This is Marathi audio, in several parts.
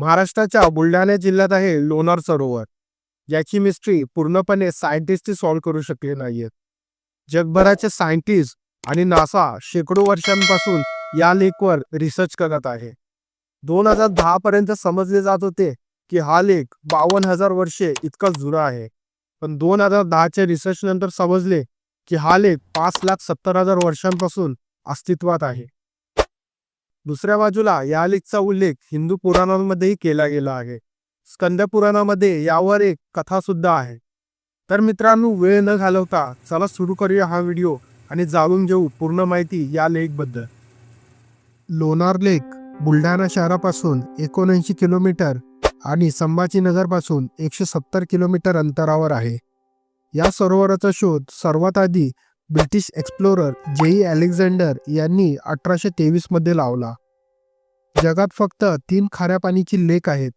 महाराष्ट्राच्या बुलढाणा जिल्ह्यात आहे लोणार सरोवर. याची मिस्ट्री पूर्णपणे सायंटिस्टही सॉल्व्ह करू शकले नाहीयेत. जगभराचे सायंटिस्ट आणि नासा शेकडो वर्षांपासून या लेकवर रिसर्च करत आहे. दोन हजार दहा पर्यंत समजले जात होते की हा लेख बावन्न हजार वर्षे इतका जुना आहे. पण दोन हजार दहाच्या रिसर्च नंतर समजले की हा लेख पाच लाख सत्तर हजार वर्षांपासून अस्तित्वात आहे. दुसऱ्या बाजूला या लेखचा उल्लेख हिंदू पुराणांमध्येही केला गेला आहे. स्कंद पुराणामध्ये यावर एक कथा सुद्धा आहे. तर मित्रांनो वेळ न घालवता चला सुरू करूया हा व्हिडिओ आणि जाणून घेऊ पूर्ण माहिती या लेकबद्दल लोणार लेक बुलढाणा शहरापासून एकोणऐंशी किलोमीटर आणि संभाजीनगरपासून एकशे सत्तर किलोमीटर अंतरावर आहे. या सरोवराचा शोध सर्वात आधी ब्रिटिश एक्सप्लोरर जेई अलेक्झांडर यांनी अठराशे तेवीसमध्ये लावला. जगात फक्त तीन खाऱ्या पाणीची लेक आहेत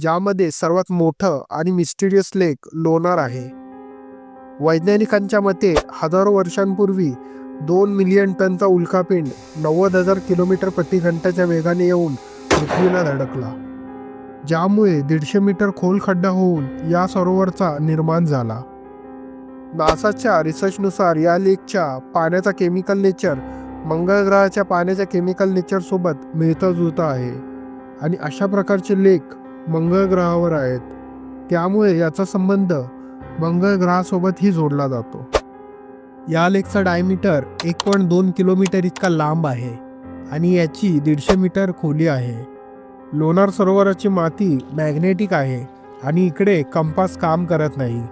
ज्यामध्ये सर्वात मोठं आणि मिस्टिरियस लेक लोणार आहे. वैज्ञानिकांच्या मते हजारो वर्षांपूर्वी दोन मिलियन टनचा उल्कापिंड नव्वद हजार किलोमीटर प्रति घंटाच्या वेगाने येऊन पृथ्वीला धडकला. ज्यामुळे दीडशे मीटर खोल खड्डा होऊन या सरोवरचा निर्माण झाला. नासाच्या रिसर्चनुसार या लेकच्या पाण्याचा केमिकल नेचर मंगळ ग्रहाच्या पाण्याच्या केमिकल नेचरसोबत मिळता जुळता आहे. आणि अशा प्रकारचे लेक मंगळ ग्रहावर आहेत. त्यामुळे याचा संबंध मंगळ ग्रहासोबतही जोडला जातो. या लेकचा डायमीटर एक पॉईंट दोन किलोमीटर इतका लांब आहे आणि याची दीडशे मीटर खोली आहे. लोणार सरोवराची माती मॅग्नेटिक आहे आणि इकडे कंपास काम करत नाही.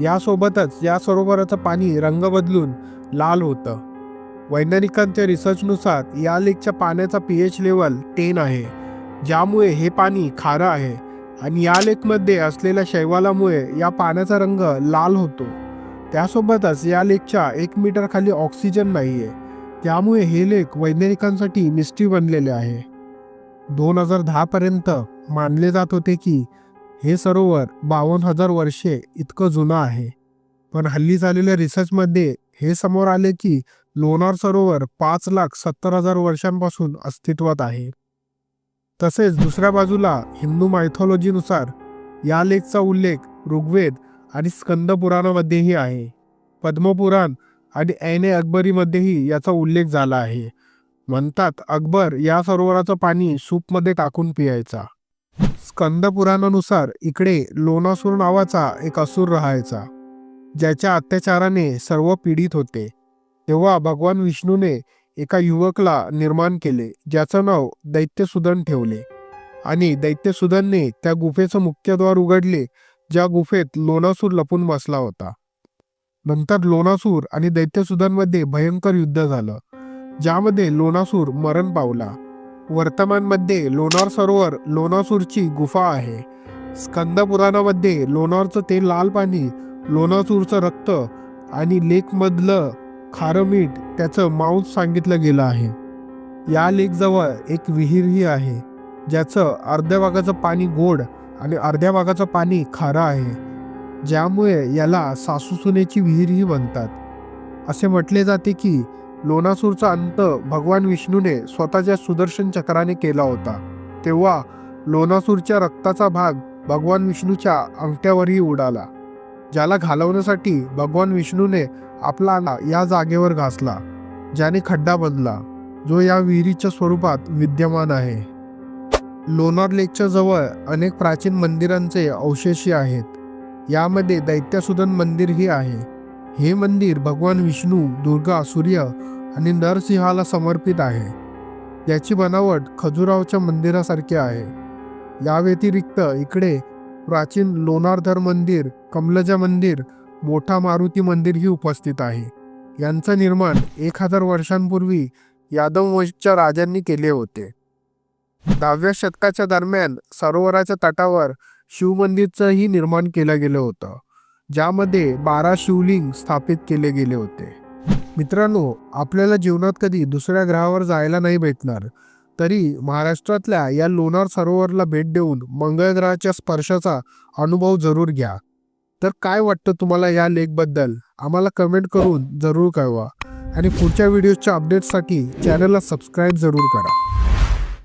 यासोबतच या सरोवराचं पाणी रंग बदलून लाल होतं. वैज्ञानिकांच्या रिसर्चनुसार या लेकच्या पाण्याचा पी एच लेवल टेन आहे ज्यामुळे हे पाणी खारं आहे आणि या लेकमध्ये असलेल्या शैवालामुळे या पाण्याचा रंग लाल होतो. त्यासोबतच या लेकच्या एक मीटर खाली ऑक्सिजन आहे त्यामुळे हे लेक वैज्ञानिकांसाठी मिस्ट्री बनलेले आहे. दोन हजार दहापर्यंत मानले जात होते की हे सरोवर बावन्न हजार वर्षे इतकं जुनं आहे. पण हल्ली झालेल्या रिसर्चमध्ये हे समोर आले की लोणार सरोवर पाच लाख सत्तर हजार वर्षांपासून अस्तित्वात आहे. तसेच दुसऱ्या बाजूला हिंदू मायथॉलॉजीनुसार या लेकचा उल्लेख ऋग्वेद आणि स्कंद पुराणामध्येही आहे. पद्मपुराण आणि ऐने अकबरीमध्येही याचा उल्लेख झाला आहे. म्हणतात अकबर या सरोवराचं पाणी सूपमध्ये टाकून पियायचा. स्कंद पुराणानुसार इकडे लोणासूर नावाचा एक असुर राहायचा. ज्याच्या अत्याचाराने सर्व पीडित होते. तेव्हा भगवान विष्णूने एका युवकला निर्माण केले ज्याचं नाव दैत्यसुदन ठेवले. आणि दैत्यसुदनने त्या गुफेचं मुख्यद्वार उघडले ज्या गुफेत लोणासूर लपून बसला होता. नंतर लोणासूर आणि दैत्यसुदनमध्ये भयंकर युद्ध झालं ज्यामध्ये लोणासूर मरण पावला. वर्तमानमध्ये लोणार सरोवर लोणासूरची गुफा आहे. स्कंद पुराणामध्ये लोणारचं ते लाल पाणी लोणासूरचं रक्त आणि लेकमधलं खारं मीठ त्याचं मांस सांगितलं गेलं आहे. या लेकजवळ एक विहीरही आहे ज्याचं अर्ध्या भागाचं पाणी गोड आणि अर्ध्या भागाचं पाणी खारं आहे ज्यामुळे याला सासूसुनेची विहीरही म्हणतात. असे म्हटले जाते की लोणासूरचा अंत भगवान विष्णूने स्वतःच्या सुदर्शन चक्राने केला होता. तेव्हा लोणासूरच्या रक्ताचा भाग भगवान विष्णूच्या अंगठ्यावरही उडाला ज्याला घालवण्यासाठी भगवान विष्णूने आपला या जागेवर घासला ज्याने खड्डा बनला जो या विहिरीच्या स्वरूपात विद्यमान आहे. लोणार लेकच्या जवळ अनेक प्राचीन मंदिरांचे अवशेषी आहेत. यामध्ये दैत्यसुदन मंदिरही आहे. हे मंदिर भगवान विष्णू दुर्गा सूर्य आणि नरसिंहाला समर्पित आहे. याची बनावट खजुरावच्या मंदिरासारखी आहे. या व्यतिरिक्त इकडे प्राचीन लोणारधर मंदिर कमलजा मंदिर मोठा मारुती मंदिरही उपस्थित आहे. यांचं निर्माण एक हजार वर्षांपूर्वी यादव वंशच्या राजांनी केले होते. दहाव्या शतकाच्या दरम्यान सरोवराच्या तटावर शिवमंदिरचंही निर्माण केलं गेलं होतं. ज्यामध्ये बारा शिवलिंग स्थापित केले गेले होते. मित्रांनो आपल्याला जीवनात कधी दुसऱ्या ग्रहावर जायला नाही भेटणार. तरी महाराष्ट्रातल्या या लोणार सरोवरला भेट देऊन मंगळ ग्रहाच्या स्पर्शाचा अनुभव जरूर घ्या. तर काय वाटतं तुम्हाला या लेखबद्दल? आम्हाला कमेंट करून जरूर कळवा. आणि पुढच्या व्हिडिओच्या अपडेटसाठी चॅनलला सबस्क्राईब जरूर करा.